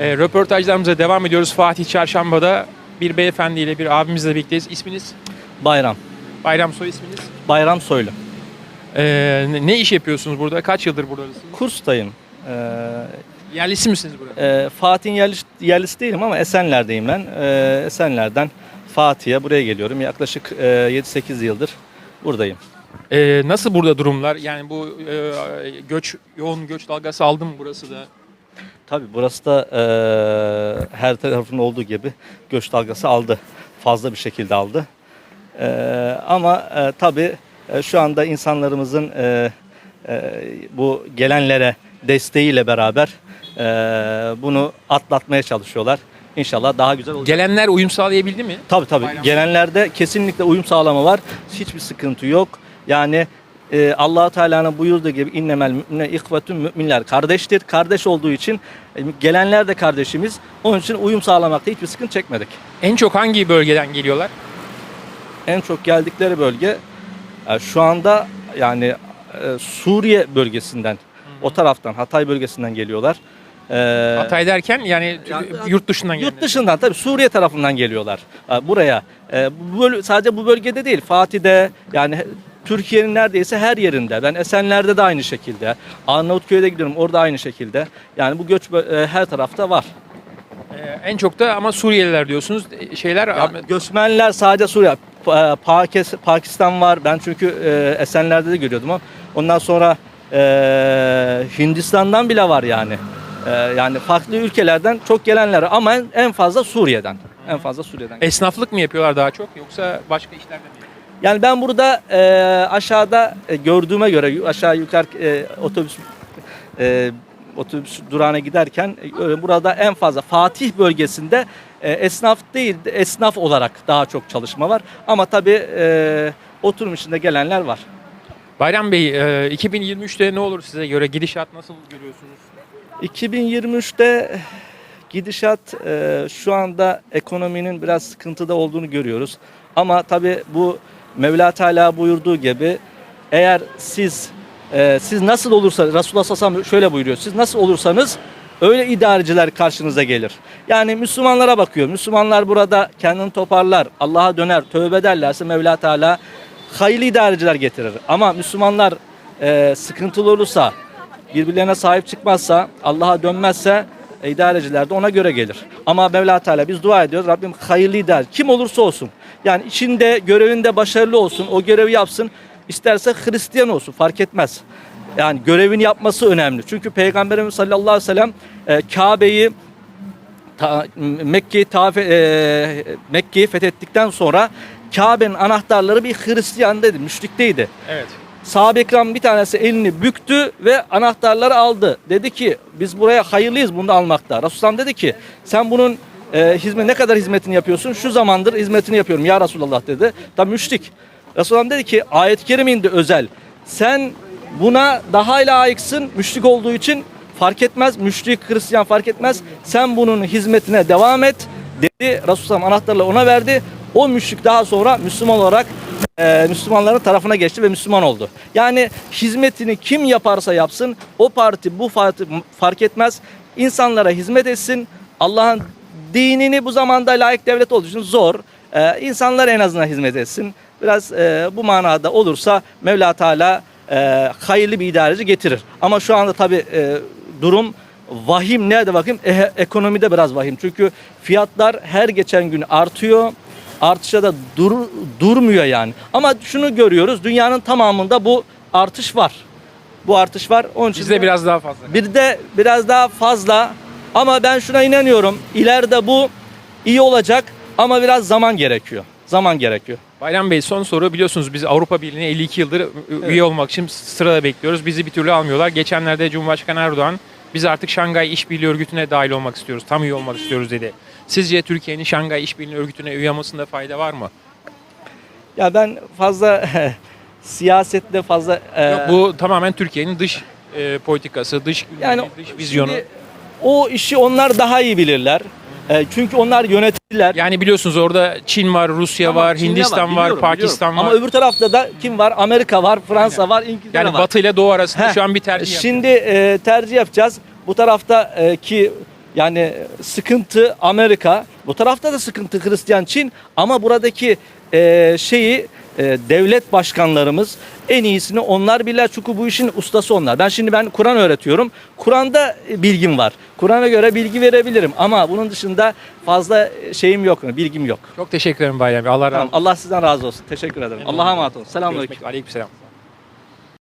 E, röportajlarımıza devam ediyoruz. Fatih Çarşamba'da bir beyefendiyle, bir abimizle birlikteyiz. İsminiz? Bayram. Bayram soy isminiz? Bayram Soylu. E, ne- ne iş yapıyorsunuz burada? Kaç yıldır buradasınız? Kurstayım. Ee, Yerlisi misiniz burada? e, Fatih'in yerlisi, yerlisi değilim ama Esenler'deyim ben. Ee, Esenler'den Fatih'e buraya geliyorum. Yaklaşık e, 7-8 yıldır buradayım. E, nasıl burada durumlar? Yani bu e, göç, yoğun göç dalgası aldı mı burası da? Tabii burası da e, her tarafın olduğu gibi göç dalgası aldı. Fazla bir şekilde aldı. E, ama e, tabii e, şu anda insanlarımızın e, e, bu gelenlere desteğiyle beraber e, bunu atlatmaya çalışıyorlar. İnşallah daha güzel olacak. Gelenler uyum sağlayabildi mi? Tabii tabii. Bayram- Gelenlerde kesinlikle uyum sağlama var. Hiçbir sıkıntı yok. Yani e, allah Teala'nın buyurduğu gibi innemel mü'mine ihvetün müminler kardeştir. Kardeş olduğu için e, gelenler de kardeşimiz. Onun için uyum sağlamakta hiçbir sıkıntı çekmedik. En çok hangi bölgeden geliyorlar? En çok geldikleri bölge e, şu anda yani e, Suriye bölgesinden, o taraftan Hatay bölgesinden geliyorlar. E, Hatay derken yani Yani- yurt dışından gelenler. Yurt dışından tabii Suriye tarafından geliyorlar e, buraya. E, bu böl- sadece bu bölgede değil Fatih'de yani Türkiye'nin neredeyse her yerinde. Ben Esenler'de de aynı şekilde. Arnavutköy'de gidiyorum orada aynı şekilde. Yani bu göç e, her tarafta var. Ee, en çok da ama Suriyeliler diyorsunuz. Ee, Şeyler Ya, göçmenler sadece Suriye, Pa- e, Pakis- Pakistan var. Ben çünkü e, Esenler'de de görüyordum ama ondan sonra e, Hindistan'dan bile var yani. E, yani farklı ülkelerden çok gelenler ama en, en fazla Suriye'den. En fazla Suriye'den. esnaflık mı yapıyorlar daha çok yoksa başka işler de mi? Yani ben burada e, aşağıda e, gördüğüme göre aşağı yukarı e, otobüs e, otobüs durağına giderken e, burada en fazla Fatih bölgesinde e, esnaf değil de esnaf olarak daha çok çalışma var. Ama tabii e, oturum içinde gelenler var. Bayram Bey, e, 2023'te ne olur size göre gidişat nasıl görüyorsunuz? 2023'te gidişat e, şu anda ekonominin biraz sıkıntıda olduğunu görüyoruz. Ama tabii bu Mevla Teala buyurduğu gibi eğer siz e, siz nasıl olursa Resulullah Sallallahu şöyle buyuruyor. Siz nasıl olursanız öyle idareciler karşınıza gelir. Yani Müslümanlara bakıyor. Müslümanlar burada kendini toparlar, Allah'a döner, tövbe ederlerse Mevla Teala hayırlı idareciler getirir. Ama Müslümanlar e, sıkıntılı olursa, birbirlerine sahip çıkmazsa, Allah'a dönmezse e, idareciler de ona göre gelir. Ama Mevla Teala biz dua ediyoruz. Rabbim hayırlı idare. Kim olursa olsun. Yani içinde görevinde başarılı olsun. O görevi yapsın. İsterse Hristiyan olsun fark etmez. Yani görevini yapması önemli. Çünkü Peygamberimiz sallallahu aleyhi ve sellem e, Kabe'yi ta, Mekke'yi taf- e, Mekke'yi fethettikten sonra Kabe'nin anahtarları bir Hristiyandaydı, müşrikteydi. Evet. Sahabe ikram bir tanesi elini büktü ve anahtarları aldı. Dedi ki biz buraya hayırlıyız bunu almakta. Resulullah dedi ki sen bunun e, hizmet ne kadar hizmetini yapıyorsun? Şu zamandır hizmetini yapıyorum ya Resulullah dedi. Tam müşrik. Resulullah dedi ki ayet-i kerime özel. Sen buna daha layıksın müşrik olduğu için fark etmez. Müşrik, Hristiyan fark etmez. Sen bunun hizmetine devam et dedi. Resulullah anahtarları ona verdi. O müşrik daha sonra Müslüman olarak e, Müslümanların tarafına geçti ve Müslüman oldu. Yani hizmetini kim yaparsa yapsın o parti bu parti fark etmez. İnsanlara hizmet etsin. Allah'ın dinini bu zamanda layık devlet olduğu için zor. E, insanlar en azından hizmet etsin. Biraz e, bu manada olursa Mevla Teala e, hayırlı bir idareci getirir. Ama şu anda tabi durum vahim nerede bakayım? E, ekonomide biraz vahim. Çünkü fiyatlar her geçen gün artıyor artışa da dur, durmuyor yani. Ama şunu görüyoruz dünyanın tamamında bu artış var. Bu artış var. Onun için Bizde biraz daha fazla. bir de biraz daha fazla ama ben şuna inanıyorum. İleride bu iyi olacak ama biraz zaman gerekiyor. Zaman gerekiyor. Bayram Bey son soru biliyorsunuz biz Avrupa Birliği'ne 52 yıldır ü- üye olmak için sırada bekliyoruz. Bizi bir türlü almıyorlar. Geçenlerde Cumhurbaşkanı Erdoğan biz artık Şangay İşbirliği Örgütü'ne dahil olmak istiyoruz. Tam üye olmak istiyoruz dedi. Sizce Türkiye'nin Şangay İşbirliği Örgütü'ne üye olmasında fayda var mı? Ya ben fazla siyasette fazla e, Yok, bu tamamen Türkiye'nin dış e, politikası, dış yani dış vizyonu. şimdi o işi onlar daha iyi bilirler. E, çünkü onlar yönetirler. Yani biliyorsunuz orada Çin var, Rusya Tamam, var, Çin'de Hindistan var, biliyorum, Pakistan biliyorum. var. Ama öbür tarafta da kim var? Amerika var, Fransa var, İngiltere yani var. Batı ile Doğu arasında Heh, şu an bir tercih yapıyor. Şimdi e, tercih yapacağız. Bu tarafta e, ki Yani sıkıntı Amerika, bu tarafta da sıkıntı Hristiyan Çin ama buradaki e, şeyi e, devlet başkanlarımız en iyisini onlar bilirler çünkü bu işin ustası onlar. Ben şimdi ben Kur'an öğretiyorum. Kur'an'da bilgim var. Kur'an'a göre bilgi verebilirim ama bunun dışında fazla şeyim yok, bilgim yok. Çok teşekkür ederim Bayram Bey. Allah razı Tamam, olsun. Allah sizden razı olsun. Teşekkür ederim. Allah'a emanet olun. Selamünaleyküm. Görüşmek- Aleykümselam.